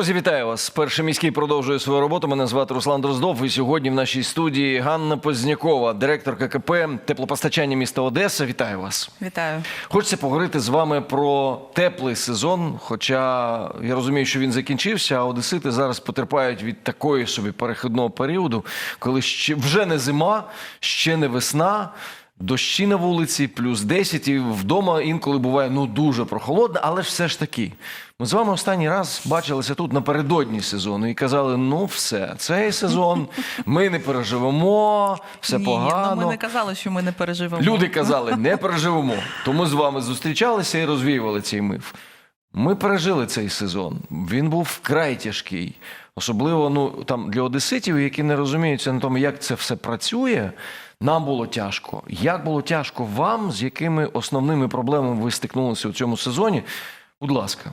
Друзі, вітаю вас. Перший міський продовжує свою роботу. Мене звати Руслан Дроздов. І сьогодні в нашій студії Ганна Познякова, директор ККП теплопостачання міста Одеса. Вітаю вас. Вітаю. Хочеться поговорити з вами про теплий сезон. Хоча я розумію, що він закінчився, а одесити зараз потерпають від такої собі перехідного періоду, коли ще вже не зима, ще не весна. Дощі на вулиці, плюс 10, і вдома інколи буває ну дуже прохолодно, але ж все ж таки. Ми з вами останній раз бачилися тут напередодні сезону і казали: ну все, цей сезон ми не переживемо, все Ні, погано. ну ми не казали, що ми не переживемо. Люди казали, не переживемо. Тому з вами зустрічалися і розвіювали цей миф. Ми пережили цей сезон. Він був вкрай тяжкий. Особливо ну, там, для одеситів, які не розуміються на тому, як це все працює. Нам було тяжко. Як було тяжко вам, з якими основними проблемами ви стикнулися у цьому сезоні? Будь ласка.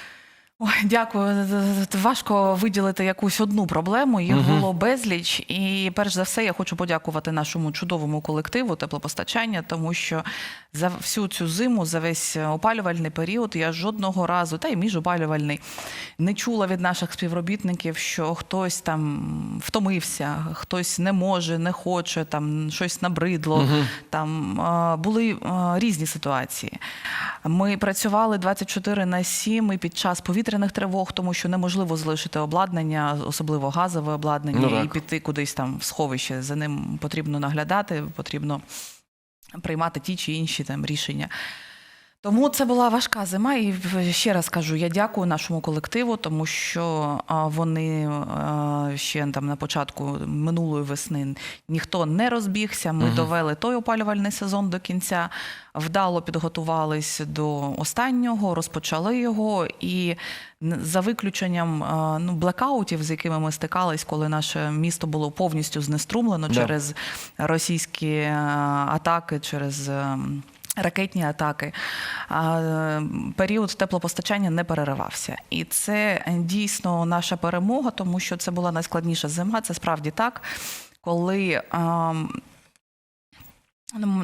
Ой, дякую. Важко виділити якусь одну проблему. Їх було безліч. І перш за все, я хочу подякувати нашому чудовому колективу теплопостачання, тому що за всю цю зиму, за весь опалювальний період, я жодного разу, та й міжопалювальний, не чула від наших співробітників, що хтось там втомився, хтось не може, не хоче, там щось набридло. Там е, були різні ситуації. Ми працювали 24 на 7 і під час повітряних тривог, тому що неможливо залишити обладнання, особливо газове обладнання, Ну, і піти кудись там в сховище. За ним потрібно наглядати, потрібно приймати ті чи інші там рішення. Тому це була важка зима, і ще раз кажу, я дякую нашому колективу, тому що вони ще там на початку минулої весни ніхто не розбігся. Ми довели той опалювальний сезон до кінця, вдало підготувались до останнього, розпочали його. І за виключенням ну, блекаутів, з якими ми стикались, коли наше місто було повністю знеструмлено Да. через російські атаки, через. Ракетні атаки, період теплопостачання не переривався. І це дійсно наша перемога, тому що це була найскладніша зима. Це справді так, коли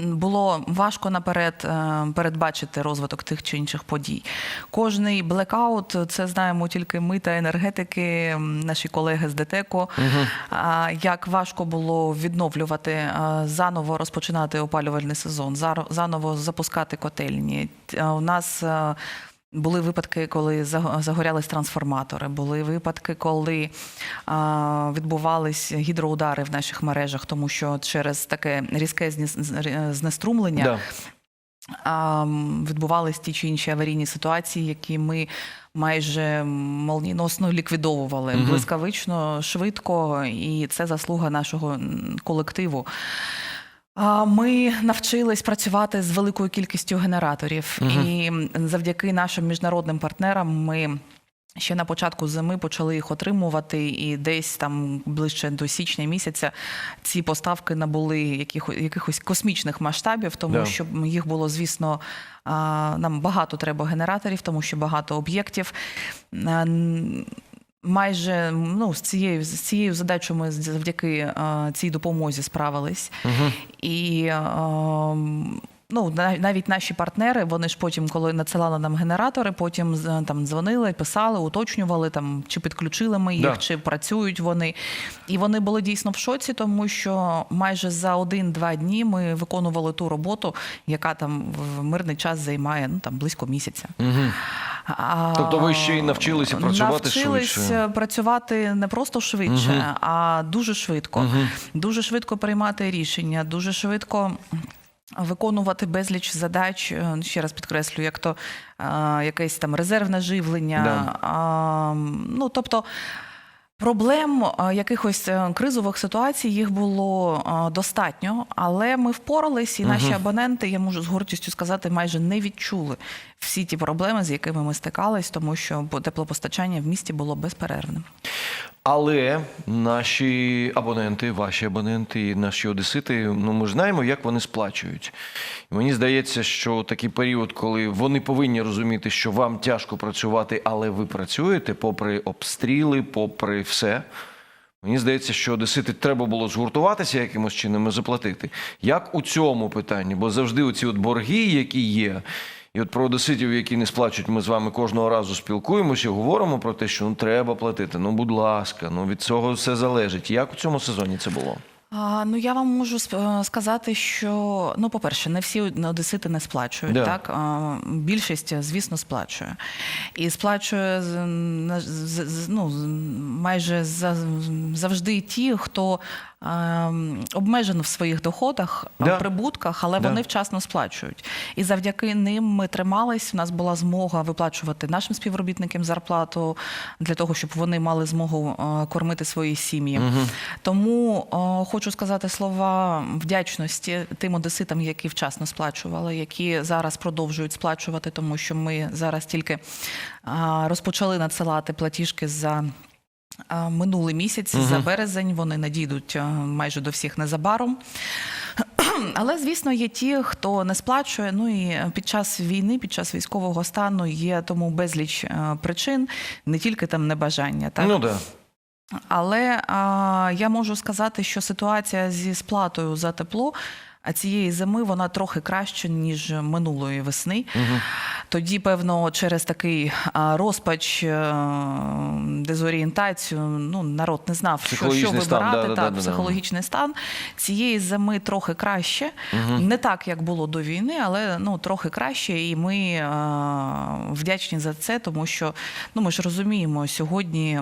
було важко наперед е, передбачити розвиток тих чи інших подій. Кожний блекаут, це знаємо тільки ми та енергетики, наші колеги з ДТЕКО. Угу. Як важко було відновлювати, е, заново розпочинати опалювальний сезон, заново запускати котельні. Е, У нас були випадки, коли загорялись трансформатори, були випадки, коли відбувались гідроудари в наших мережах, тому що через таке різке знеструмлення Да. відбувались ті чи інші аварійні ситуації, які ми майже молніносно ліквідовували блискавично, швидко, і це заслуга нашого колективу. Ми навчились працювати з великою кількістю генераторів, і завдяки нашим міжнародним партнерам ми. Ще на початку зими почали їх отримувати, і десь там ближче до січня місяця ці поставки набули яких, якихось космічних масштабів, тому Да. що їх було, звісно, нам багато треба генераторів, тому що багато об'єктів. А, Майже ну, з цією з цією задачею ми завдяки а, цій допомозі справились. Угу. І ем, ну, нав- навіть наші партнери, вони ж потім, коли надсилали нам генератори, потім там дзвонили, писали, уточнювали, там, чи підключили ми їх, Да. чи працюють вони. І вони були дійсно в шоці, тому що майже за один-два дні ми виконували ту роботу, яка там в мирний час займає ну, там, близько місяця. Угу. А, Тобто ви ще й навчилися працювати навчились швидше. працювати не просто швидше, Мгм. а дуже швидко. Мгм. Дуже швидко приймати рішення, дуже швидко. Виконувати безліч задач, е, ще раз підкреслю, як то е, якесь там резервне живлення. Да. А, ну, тобто проблем, е, якихось кризових ситуацій їх було достатньо, але ми впорались, і наші абоненти, я можу з гордістю сказати, майже не відчули всі ті проблеми, з якими ми стикались, тому що теплопостачання в місті було безперервним. Але наші абоненти, ваші абоненти і наші одесити, ну ми ж знаємо, як вони сплачують. І мені здається, що такий період, коли вони повинні розуміти, що вам тяжко працювати, але ви працюєте, попри обстріли, попри все. Мені здається, що одесити треба було згуртуватися якимось чином і заплатити. Як у цьому питанні? Бо завжди оці от борги, які є. І от про одеситів, які не сплачують, ми з вами кожного разу спілкуємося, говоримо про те, що ну треба платити. Ну, будь ласка, ну від цього все залежить. Як у цьому сезоні це було? А, ну я вам можу е, сказати, що ну, по-перше, не всі одесити не сплачують. Да. Так а, більшість, звісно, сплачує. І сплачує ну, майже завжди ті, хто обмежено в своїх доходах, а, Да. прибутках, але Да. вони вчасно сплачують. І завдяки ним ми тримались. У нас була змога виплачувати нашим співробітникам зарплату для того, щоб вони мали змогу е, кормити свої сім'ї. Тому е, хочу сказати слова вдячності тим одеситам, які вчасно сплачували, які зараз продовжують сплачувати, тому що ми зараз тільки е, розпочали надсилати платіжки за. Минулий місяць за березень вони надійдуть е, майже до всіх незабаром. Але звісно, є ті, хто не сплачує. Ну і під час війни, під час військового стану є тому безліч е, причин, не тільки там небажання. Так Ну да. але а, я можу сказати, що ситуація зі сплатою за тепло. А цієї зими вона трохи краще, ніж минулої весни. Тоді, певно, через такий розпач, е, дезорієнтацію, ну, народ не знав, що, що Психологічний стан, вибирати. да, так, да, да, да. психологічний стан. Цієї зими трохи краще. Не так, як було до війни, але ну, трохи краще. І ми е, вдячні за це, тому що ну, ми ж розуміємо, сьогодні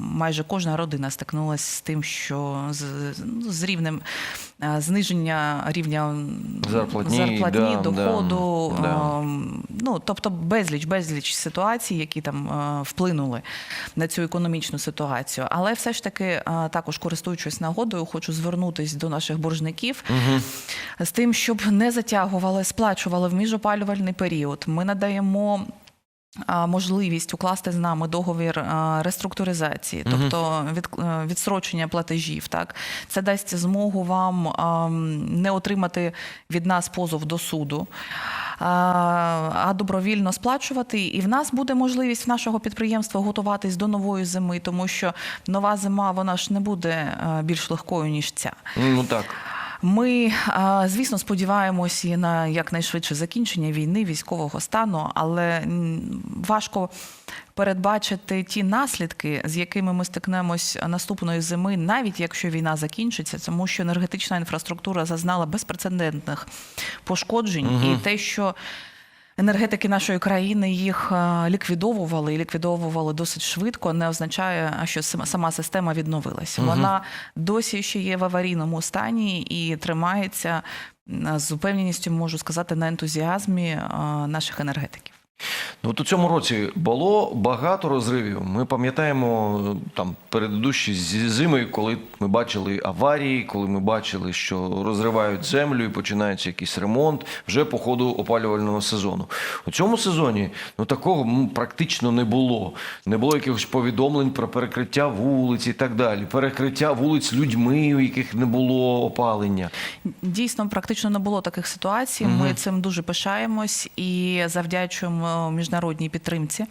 майже кожна родина стикнулася з тим, що з, ну, з рівнем е, зниження рівня Зарплатні, зарплатні да, доходу. да, да. ем, Ну, тобто безліч, безліч ситуацій, які там е, вплинули на цю економічну ситуацію. Але все ж таки, е, також користуючись нагодою, хочу звернутись до наших боржників з тим, щоб не затягували, сплачували в міжопалювальний період. Ми надаємо. Можливість укласти з нами договір реструктуризації, тобто від, е, відсрочення платежів. Так це дасть змогу вам не отримати від нас позов до суду, а, а добровільно сплачувати. І в нас буде можливість в нашого підприємства готуватись до нової зими, тому що нова зима вона ж не буде е, більш легкою ніж ця. Ну так. Ми, звісно, сподіваємось і на якнайшвидше закінчення війни, військового стану, але важко передбачити ті наслідки, з якими ми стикнемось наступної зими, навіть якщо війна закінчиться, тому що енергетична інфраструктура зазнала безпрецедентних пошкоджень, і те, що енергетики нашої країни їх е, ліквідовували і ліквідовували досить швидко, не означає, що сама- система відновилася. Вона досі ще є в аварійному стані і тримається з упевненістю, можу сказати, на ентузіазмі е, наших енергетиків. Ну, от у цьому році було багато розривів. Ми пам'ятаємо там переддущі зі- зими, коли ми бачили аварії, коли ми бачили, що розривають землю і починається якийсь ремонт вже по ходу опалювального сезону. У цьому сезоні ну такого практично не було. Не було якихось повідомлень про перекриття вулиць і так далі. Перекриття вулиць людьми, у яких не було опалення. Дійсно, практично не було таких ситуацій. Ми цим дуже пишаємось і завдячуємо міжнародній підтримці.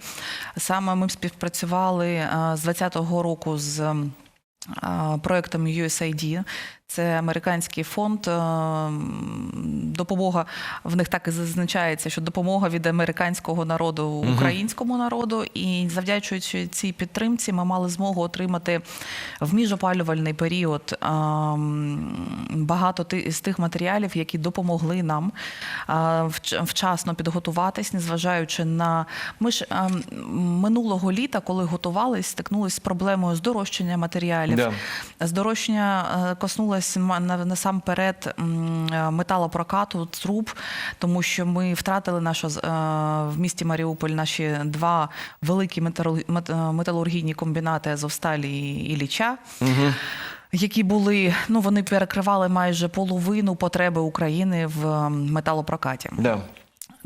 Саме ми співпрацювали е, з 2020 року з е, проектом USAID. Це американський фонд. е, Допомога в них так і зазначається, що допомога від американського народу українському народу. І завдячуючи цій підтримці, ми мали змогу отримати в міжопалювальний період ем, багато з тих матеріалів, які допомогли нам е, вчасно підготуватись, незважаючи на ми ж минулого літа, коли готувались, стикнулись з проблемою здорожчання матеріалів. Да. Здорожчання е, коснулося на- насамперед е, металопрокату, труб, тому що ми втратили нашу е, в місті Маріуполь наші два великі е, металургійні комбінати Азовсталі і Ілліча. Які були, ну вони перекривали майже половину потреби України в металопрокаті. Да.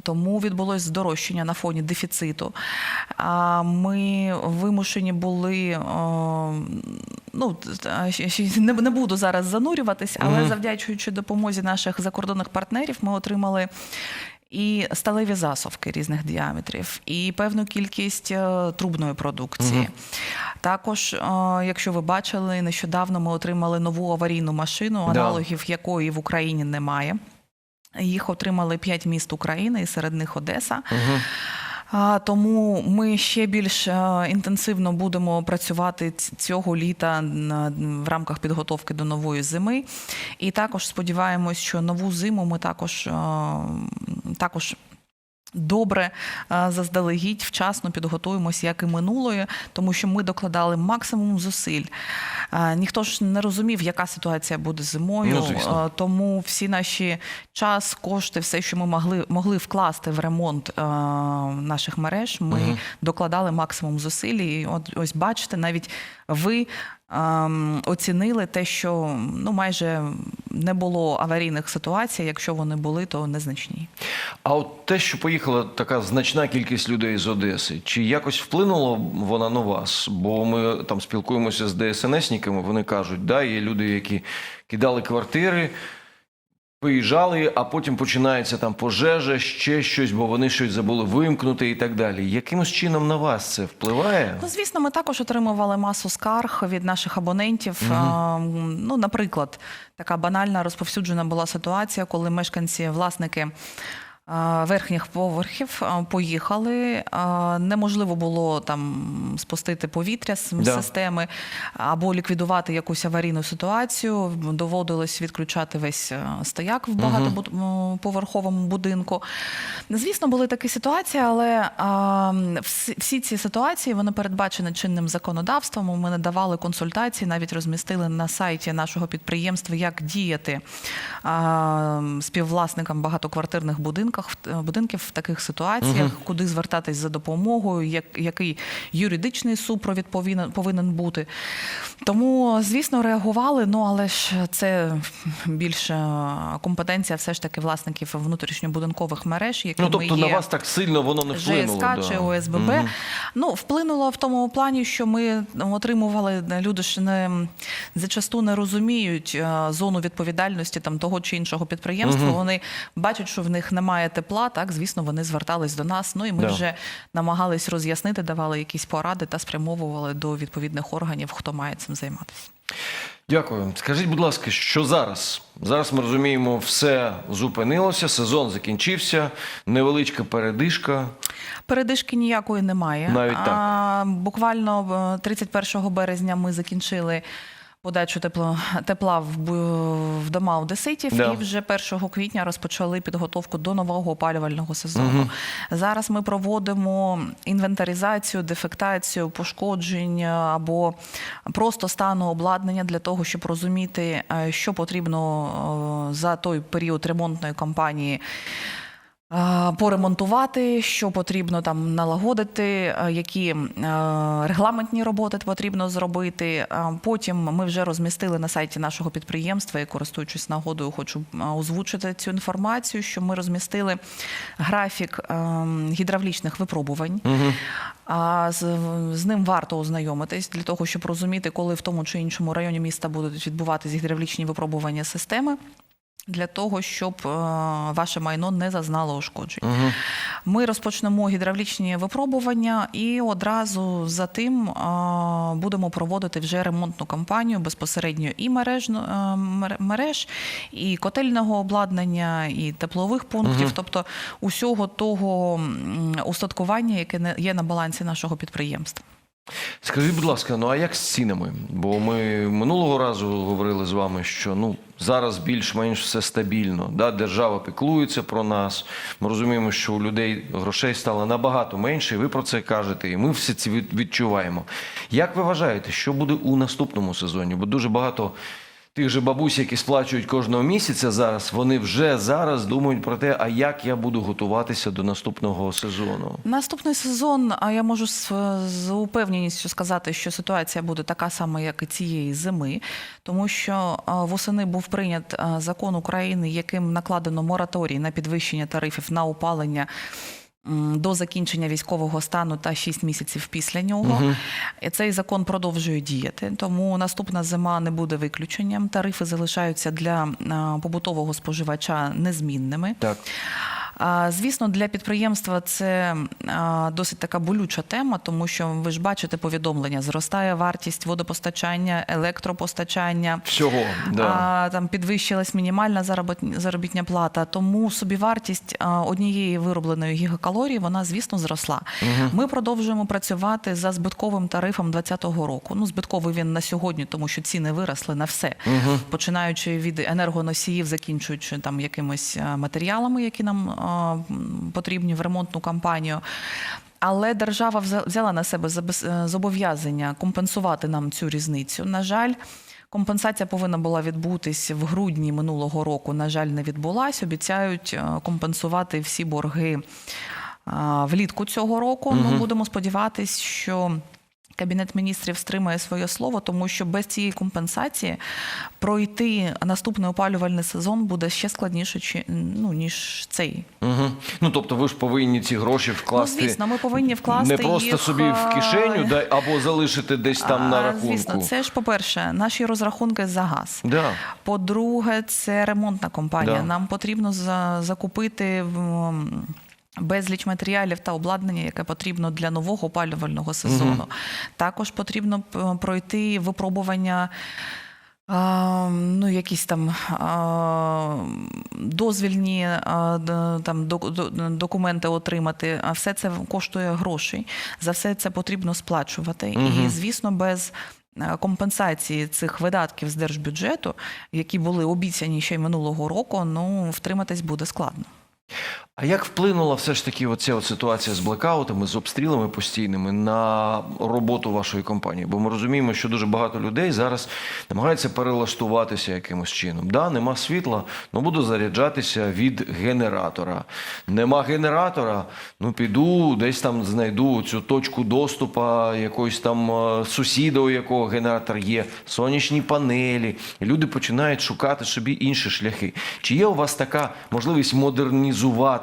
Тому відбулось здорожчання на фоні дефіциту. Ми вимушені були. Ну, ще- ще не, буду зараз занурюватись, але завдячуючи допомозі наших закордонних партнерів, ми отримали і сталеві засовки різних діаметрів, і певну кількість е, трубної продукції. Також, е, якщо ви бачили, нещодавно ми отримали нову аварійну машину, Да. аналогів якої в Україні немає. Їх отримали п'ять міст України, і серед них Одеса. Угу. Тому ми ще більш е, інтенсивно будемо працювати цього літа в рамках підготовки до нової зими. І також сподіваємось, що нову зиму ми також, е, також добре е, заздалегідь вчасно підготуємося, як і минулої, тому що ми докладали максимум зусиль. Е, Ніхто ж не розумів, яка ситуація буде зимою. Ну. Е, Тому всі наші час, кошти, все, що ми могли, могли вкласти в ремонт наших мереж, ми докладали максимум зусиль. І от ось бачите, навіть ви оцінили те, що ну майже не було аварійних ситуацій. Якщо вони були, то незначні. А от те, що поїхала така значна кількість людей з Одеси, чи якось вплинула вона на вас? Бо ми там спілкуємося з ДСНСниками, вони кажуть, да, є люди, які кидали квартири, виїжджали, а потім починається там пожежа, ще щось, бо вони щось забули вимкнути і так далі. Якимось чином на вас це впливає? Ну, звісно, ми також отримували масу скарг від наших абонентів. А, Ну, наприклад, така банальна розповсюджена була ситуація, коли мешканці, власники. А, Верхніх поверхів поїхали. Неможливо було там спустити повітря з Да. системи або ліквідувати якусь аварійну ситуацію. Доводилось відключати весь е, стояк в багатоповерховому будинку. Звісно, були такі ситуації, але всі, ці ситуації вони передбачені чинним законодавством. Ми надавали консультації, навіть розмістили на сайті нашого підприємства, як діяти співвласникам багатоквартирних будинках в- будинків в таких ситуаціях, куди звертатись за допомогою, як, який юридичний супровід повинен, повинен бути. Тому, звісно, реагували, ну але ж це більше компетенція все ж таки власників внутрішньобудинкових мереж, які Ну тобто є... на вас так сильно воно не вплинуло. ЖСК да. чи ОСББ. Ну, вплинуло в тому плані, що ми отримували, люди ж не зачасту не розуміють е, зону відповідальності там того чи іншого підприємства. Вони бачать, що в них немає тепла. Так, звісно, вони звертались до нас. Ну і ми Да. вже намагались роз'яснити, давали якісь поради та спрямовували до відповідних органів, хто має цим займатися. Дякую. Скажіть, будь ласка, що зараз? Зараз ми розуміємо, все зупинилося, сезон закінчився, невеличка передишка. Передишки ніякої немає. Навіть так. А, буквально е, 31 березня ми закінчили подачу тепло, тепла в, в дома одеситів Да. і вже 1 квітня розпочали підготовку до нового опалювального сезону. Зараз ми проводимо інвентаризацію, дефектацію, пошкоджень або просто стану обладнання для того, щоб розуміти, е, що потрібно е, за той період ремонтної кампанії поремонтувати, що потрібно там налагодити, е, які е, регламентні роботи потрібно зробити. Е, Потім ми вже розмістили на сайті нашого підприємства і користуючись нагодою, хочу е, озвучити цю інформацію, що ми розмістили графік е, гідравлічних випробувань. А з, з ним варто ознайомитись для того, щоб розуміти, коли в тому чи іншому районі міста будуть відбуватися гідравлічні випробування системи. Для того щоб е, ваше майно не зазнало ушкоджень, ми розпочнемо гідравлічні випробування і одразу за тим е, будемо проводити вже ремонтну кампанію безпосередньо і мереж, е, мереж, і котельного обладнання, і теплових пунктів, тобто усього того устаткування, яке є на балансі нашого підприємства. Скажіть, будь ласка, ну а як з цінами? Бо ми минулого разу говорили з вами, що ну зараз більш-менш все стабільно. Да? Держава піклується про нас. Ми розуміємо, що у людей грошей стало набагато менше, і ви про це кажете, і ми всі це відчуваємо. Як ви вважаєте, що буде у наступному сезоні? Бо дуже багато. Тих же бабусь, які сплачують кожного місяця зараз, вони вже зараз думають про те, а як я буду готуватися до наступного сезону. Наступний сезон, а я можу з, з упевненістю сказати, що ситуація буде така сама, як і цієї зими, тому що восени був прийнят закон України, яким накладено мораторій на підвищення тарифів на опалення. До закінчення військового стану та 6 місяців після нього угу. цей закон продовжує діяти, тому наступна зима не буде виключенням. Тарифи залишаються для побутового споживача незмінними. Так. Звісно, для підприємства це досить така болюча тема, тому що ви ж бачите повідомлення: зростає вартість водопостачання, електропостачання. Всього, да. Там підвищилась мінімальна заробітня, плата. Тому собівартість однієї виробленої гігакалорії вона, звісно, зросла. Ми продовжуємо працювати за збитковим тарифом 2020 року. Ну, збитковий він на сьогодні, тому що ціни виросли на все, починаючи від енергоносіїв, закінчуючи там якимись матеріалами, які нам м, потрібні в ремонтну кампанію. Але держава взяла на себе е, зобов'язання компенсувати нам цю різницю. На жаль, компенсація повинна була відбутись в грудні минулого року. На жаль, не відбулась. Обіцяють е, компенсувати всі борги влітку цього року. Ми будемо сподіватись, що. Кабінет міністрів стримає своє слово, тому що без цієї компенсації пройти наступний опалювальний сезон буде ще складніше, чи- ну, ніж цей. Угу. Ну тобто, ви ж повинні ці гроші вкласти. Ну, звісно, ми повинні вкласти не просто їх, собі в кишеню, да, або залишити десь там на А, рахунку. Звісно, це ж по-перше, наші розрахунки за газ. Да. По-друге, це ремонтна компанія. Да. Нам потрібно за- закупити. м, Безліч матеріалів та обладнання, яке потрібно для нового опалювального сезону. Також потрібно пройти випробування. Ну, якісь там дозвільні там, документи отримати, все це коштує грошей. За все це потрібно сплачувати. І, звісно, без е, компенсації цих видатків з держбюджету, які були обіцяні ще й минулого року, ну, втриматись буде складно. А як вплинула все ж таки оця от ситуація з блекаутами, з обстрілами постійними на роботу вашої компанії? Бо ми розуміємо, що дуже багато людей зараз намагаються перелаштуватися якимось чином. Да, нема світла, ну буду заряджатися від генератора. Нема генератора, ну піду десь там знайду цю точку доступу якогось там е, сусіда, у якого генератор є, сонячні панелі. Люди починають шукати собі інші шляхи. Чи є у вас така можливість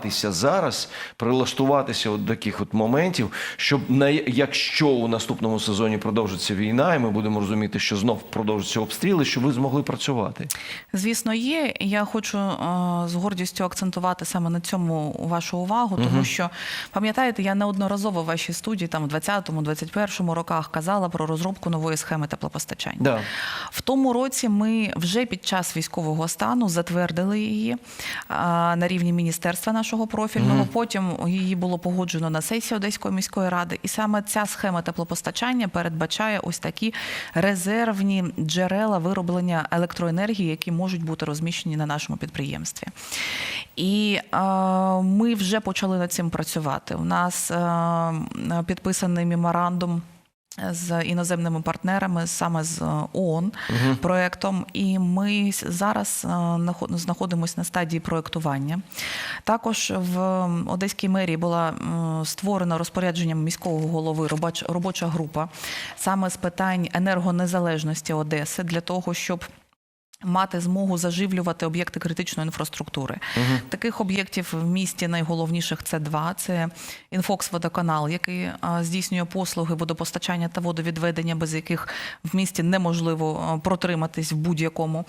модернізуватися зараз, прилаштуватися до таких от моментів, щоб на якщо у наступному сезоні продовжиться війна, і ми будемо розуміти, що знов продовжаться обстріли, щоб ви змогли працювати? Звісно, є. Я хочу е, з гордістю акцентувати саме на цьому вашу увагу, тому що пам'ятаєте, я неодноразово в вашій студії, там в 20-21 роках казала про розробку нової схеми теплопостачання. Да. В тому році ми вже під час військового стану затвердили її на рівні міністерства нашого профільного. Потім її було погоджено на сесії Одеської міської ради. І саме ця схема теплопостачання передбачає ось такі резервні джерела вироблення електроенергії, які можуть бути розміщені на нашому підприємстві. І е, ми вже почали над цим працювати. У нас е, підписаний меморандум з іноземними партнерами, саме з е, ООН проектом, і ми зараз е, нахо- знаходимося на стадії проектування. Також в Одеській мерії була створена розпорядженням міського голови робоч- робоча група саме з питань енергонезалежності Одеси для того, щоб Мати змогу заживлювати об'єкти критичної інфраструктури. Таких об'єктів в місті найголовніших це два: це інфокс водоканал, який здійснює послуги водопостачання та водовідведення, без яких в місті неможливо протриматись в будь-якому.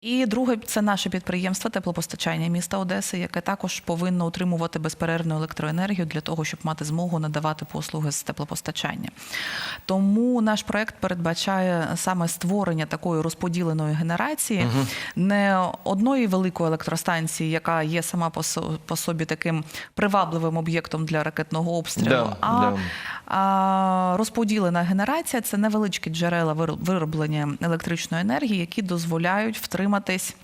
І друге це наше підприємство теплопостачання міста Одеси, яке також повинно утримувати безперервну електроенергію для того, щоб мати змогу надавати послуги з теплопостачання. Тому наш проект передбачає саме створення такої розподіленої генерації, не одної великої електростанції, яка є сама по собі таким привабливим об'єктом для ракетного обстрілу, Да, а, да. а розподілена генерація це невеличкі джерела вир- вироблення електричної енергії, які дозволяють втриматись.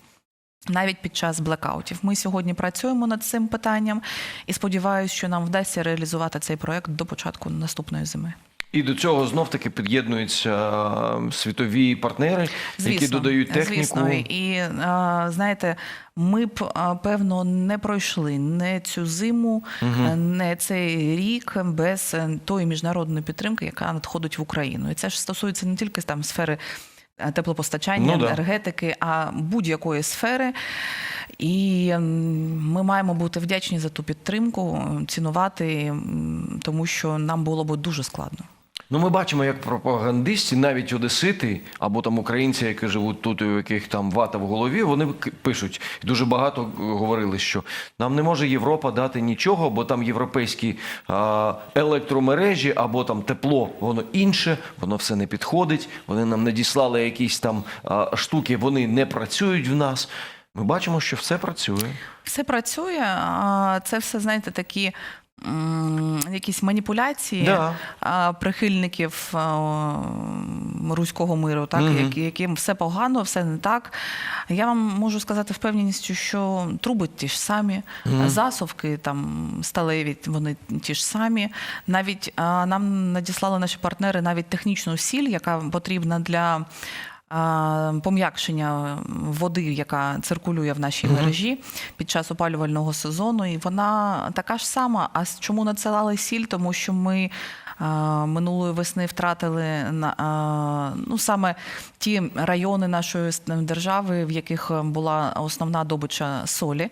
Навіть під час блекаутів ми сьогодні працюємо над цим питанням і сподіваюся, що нам вдасться реалізувати цей проект до початку наступної зими. І до цього знов таки під'єднуються е, світові партнери, які додають техніку. Звісно, і знаєте, ми б певно не пройшли не цю зиму, е, не цей рік без е, тої міжнародної підтримки, яка надходить в Україну. І це ж стосується не тільки там сфери. Е, Теплопостачання, Ну да. енергетики, а будь-якої сфери. І ми маємо бути вдячні за ту підтримку, цінувати, тому що нам було б дуже складно. Ну, ми бачимо, як пропагандисти, навіть одесити, або там українці, які живуть тут, у яких там вата в голові, вони пишуть дуже багато е, говорили, що нам не може Європа дати нічого, бо там європейські а, електромережі або там тепло, воно інше, воно все не підходить. Вони нам надіслали якісь там а, штуки, вони не працюють в нас. Ми бачимо, що все працює. Все працює, а це все, знаєте, такі. Якісь маніпуляції Да. прихильників руського миру, так які, яким все погано, все не так. Я вам можу сказати впевненістю, що труби ті ж самі, засувки там сталеві, вони ті ж самі. Навіть нам надіслали наші партнери навіть технічну сіль, яка потрібна для. Пом'якшення води, яка циркулює в нашій мережі під час опалювального сезону, і вона така ж сама. А чому надсилали сіль? Тому що ми минулої весни втратили на ну саме ті райони нашої держави, в яких була основна добича солі,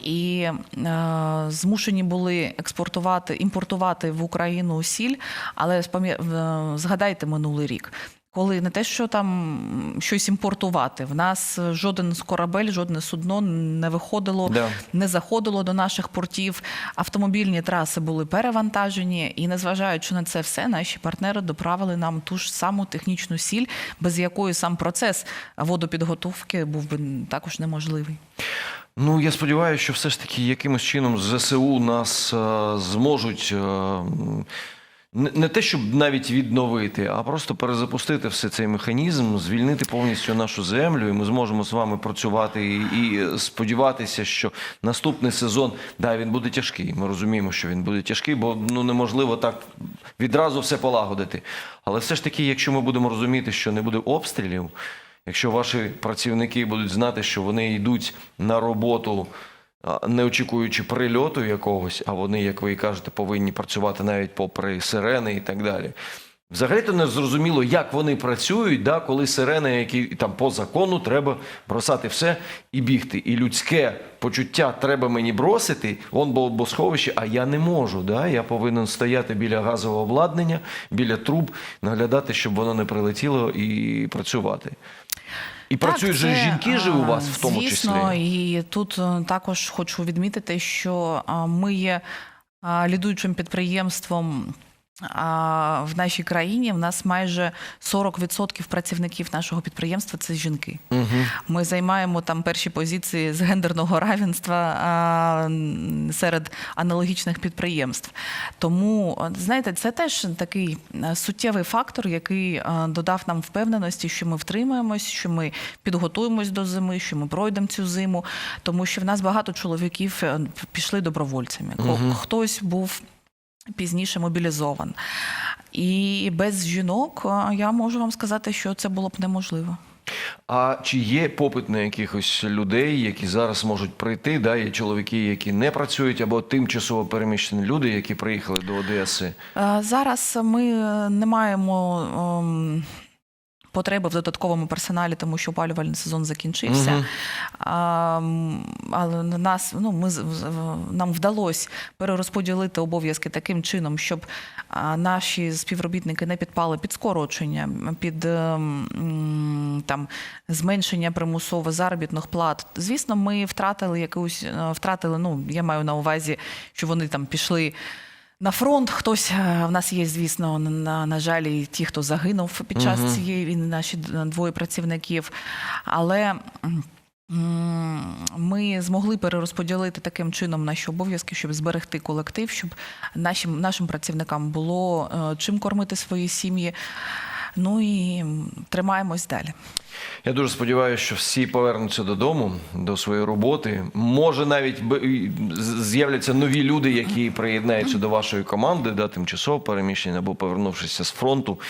і е, змушені були експортувати, імпортувати в Україну сіль. Але згадайте минулий рік. Коли не те, що там щось імпортувати, в нас жоден корабель, жодне судно не виходило, Да. не заходило до наших портів. Автомобільні траси були перевантажені, і незважаючи на це все, наші партнери доправили нам ту ж саму технічну сіль, без якої сам процес водопідготовки був би також неможливий. Ну, я сподіваюся, що все ж таки якимось чином ЗСУ нас е, зможуть е, м, не, те, щоб навіть відновити, а просто перезапустити все цей механізм, звільнити повністю нашу землю, і ми зможемо з вами працювати і, і сподіватися, що наступний сезон, да, він буде тяжкий. Ми розуміємо, що він буде тяжкий, бо ну неможливо так відразу все полагодити. Але все ж таки, якщо ми будемо розуміти, що не буде обстрілів. Якщо ваші працівники будуть знати, що вони йдуть на роботу, не очікуючи прильоту якогось, а вони, як ви і кажете, повинні працювати навіть попри сирени і так далі. Взагалі-то не зрозуміло, як вони працюють, да, коли сирени, які там по закону треба бросати все і бігти. І людське почуття треба мені бросити, он бо босховище, а я не можу. Да? Я повинен стояти біля газового обладнання, біля труб, наглядати, щоб воно не прилетіло і працювати. І працюють же це, жінки же у вас в тому звісно, числі. І тут е, також хочу відмітити, що ми є лідуючим підприємством. В нашій країні в нас майже 40% працівників нашого підприємства це жінки. Угу. Ми займаємо там перші позиції з гендерного равенства серед аналогічних підприємств. Тому, знаєте, це теж такий е, суттєвий фактор, який е, додав нам впевненості, що ми втримаємось, що ми підготуємось до зими, що ми пройдемо цю зиму. Тому що в нас багато чоловіків е, пішли добровольцями. Ко- Хтось був пізніше мобілізован. І без жінок е, я можу вам сказати, що це було б неможливо. А чи є попит на якихось людей, які зараз можуть прийти? Да? Є чоловіки, які не працюють, або тимчасово переміщені люди, які приїхали до Одеси. Е, Зараз ми е, не маємо ем, потреби в додатковому персоналі, тому що опалювальний сезон закінчився. А, але нас ну ми нам вдалося перерозподілити обов'язки таким чином, щоб наші співробітники не підпали під скорочення, під ем, там зменшення примусових заробітних плат. Звісно, ми втратили якусь е, втратили. Ну я маю на увазі, що вони там пішли. На фронт хтось е, в нас є, звісно, на, на жаль, і ті, хто загинув під час угу. цієї війни, наші двоє працівників. Але ми змогли перерозподілити таким чином наші обов'язки, щоб зберегти колектив, щоб нашим, нашим працівникам було е, чим кормити свої сім'ї. Ну і тримаємось далі. Я дуже сподіваюся, що всі повернуться додому до своєї роботи. Може, навіть з'являться нові люди, які приєднаються до вашої команди, да, тимчасово переміщені або повернувшися з фронту.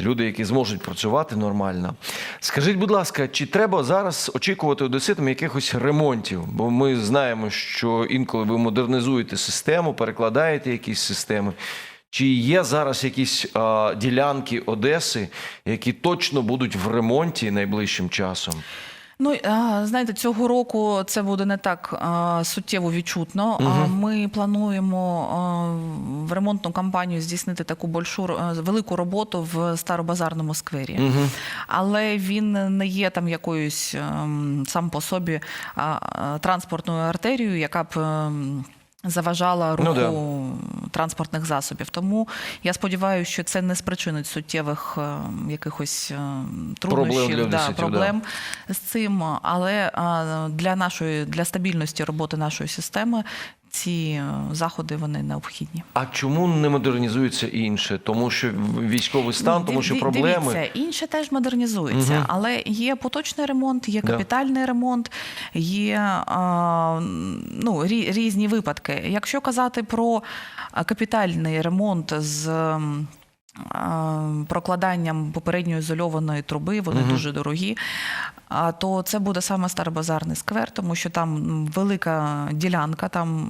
Люди, які зможуть працювати нормально. Скажіть, будь ласка, чи треба зараз очікувати одеситам якихось ремонтів? Бо ми знаємо, що інколи ви модернізуєте систему, перекладаєте якісь системи. Чи є зараз якісь а, ділянки Одеси, які точно будуть в ремонті найближчим часом? Ну знаєте, цього року це буде не так а, суттєво відчутно. А ми плануємо а, в ремонтну кампанію здійснити таку большу ро- е, велику роботу в старобазарному сквері. Але він не є там якоюсь ем, сам по собі а, а, транспортною артерією, яка б. ем, Заважала Ну, руху транспортних засобів. Тому я сподіваюся, що це не спричинить суттєвих ем, якихось труднощів Проблем труднощів, для да, одеситів, да. проблем з цим. Але для нашої для стабільності роботи нашої системи ці е, заходи вони необхідні. А чому не модернізується інше? Тому що військовий стан, Ну, тому що проблеми. Дивіться, інше теж модернізується, угу. але є поточний ремонт, є Да. капітальний ремонт, є а, ну, різні випадки. Якщо казати про капітальний ремонт з. Прокладанням попередньо ізольованої труби, вони Мгм. дуже дорогі. А то це буде саме Старобазарний сквер, тому що там велика ділянка, там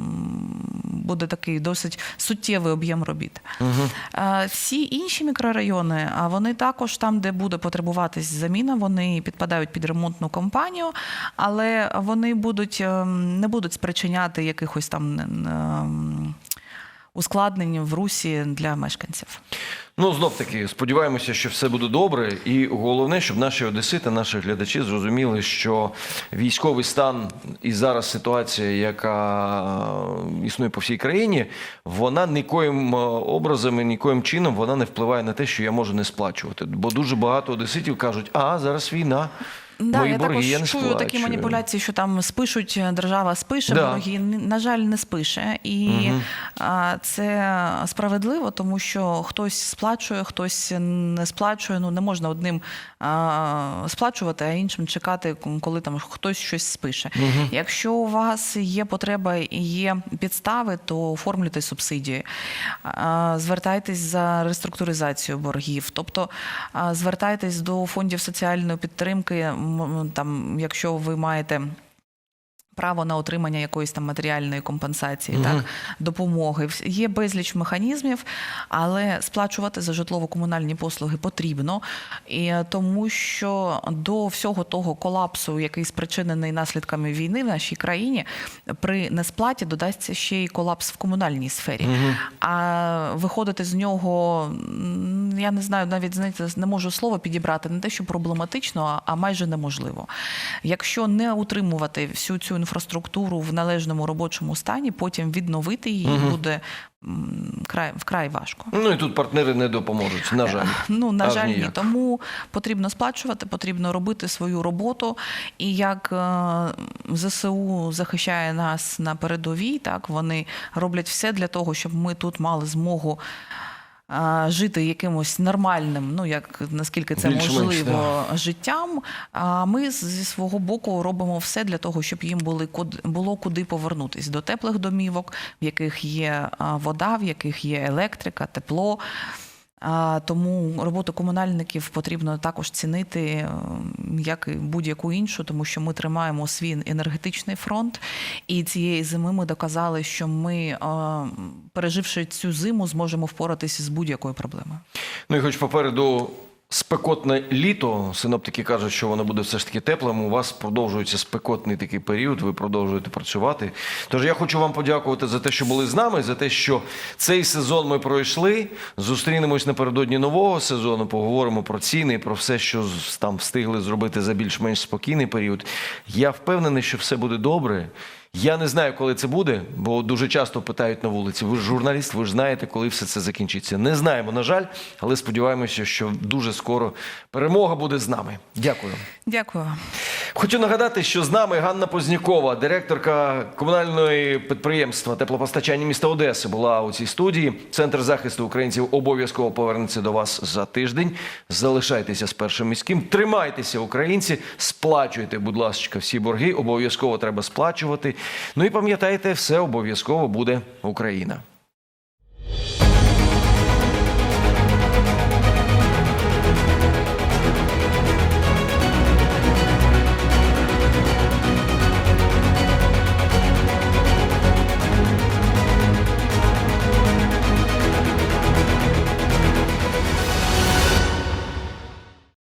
буде такий досить суттєвий об'єм робіт. Е, Всі інші мікрорайони, а вони також там, де буде потребуватись заміна, вони підпадають під ремонтну компанію, але вони будуть ем, не будуть спричиняти якихось там ускладнень в русі для мешканців. Ну, знов таки, сподіваємося, що все буде добре. І головне, щоб наші одеси та наші глядачі зрозуміли, що військовий стан і зараз ситуація, яка існує по всій країні, вона нікоїм е, образом і нікоїм чином вона не впливає на те, що я можу не сплачувати. Бо дуже багато одеситів кажуть, а зараз війна. Да, я також чую такі маніпуляції, що там спишуть, держава спише Да. борги. На жаль, не спише. І а, це справедливо, тому що хтось сплачує, хтось не сплачує. Ну не можна одним а, сплачувати, а іншим чекати, коли там хтось щось спише. Якщо у вас є потреба і є підстави, то оформлюйте субсидії, А, звертайтесь за реструктуризацію боргів, тобто а, звертайтесь до фондів соціальної підтримки, там, якщо ви маєте. Право на отримання якоїсь там матеріальної компенсації, Мгм. так допомоги є безліч механізмів, але сплачувати за житлово-комунальні послуги потрібно, і е, тому що до всього того колапсу, який спричинений наслідками війни в нашій країні, при несплаті додасться ще й колапс в комунальній сфері. А виходити з нього, я не знаю, навіть знаєте, не можу слово підібрати, не те, що проблематично, а- майже неможливо. Якщо не утримувати всю цю інфраструктуру в належному робочому стані, потім відновити її буде м, край вкрай важко. Ну і тут партнери не допоможуть, на жаль. Ну, на Аж жаль, ні. Тому потрібно сплачувати, потрібно робити свою роботу. І як е, ЗСУ захищає нас на передовій, так вони роблять все для того, щоб ми тут мали змогу. Жити якимось нормальним, ну як наскільки це Більш-менш, можливо, життям. А ми зі свого боку робимо все для того, щоб їм були було куди повернутись до теплих домівок, в яких є вода, в яких є електрика, тепло. Тому роботу комунальників потрібно також цінити, е, як і будь-яку іншу, тому що ми тримаємо свій енергетичний фронт. І цієї зими ми доказали, що ми, е, переживши цю зиму, зможемо впоратися з будь-якою проблемою. Ну і хоч попереду спекотне літо, синоптики кажуть, що воно буде все ж таки теплим. У вас продовжується спекотний такий період, ви продовжуєте працювати. Тож я хочу вам подякувати за те, що були з нами, за те, що цей сезон ми пройшли. Зустрінемось напередодні нового сезону, поговоримо про ціни, про все, що там встигли зробити за більш-менш спокійний період. Я впевнений, що все буде добре. Я не знаю, коли це буде, бо дуже часто питають на вулиці. Ви ж журналіст, ви ж знаєте, коли все це закінчиться. Не знаємо, на жаль, але сподіваємося, що дуже скоро перемога буде з нами. Дякую. Дякую. Хочу нагадати, що з нами Ганна Познякова, директорка комунальної підприємства теплопостачання міста Одеси, була у цій студії. Центр захисту українців обов'язково повернеться до вас за тиждень. Залишайтеся з першим міським. Тримайтеся, українці, сплачуйте, будь ласка, всі борги. Обов'язково треба сплачувати. Ну і пам'ятайте, все обов'язково буде Україна.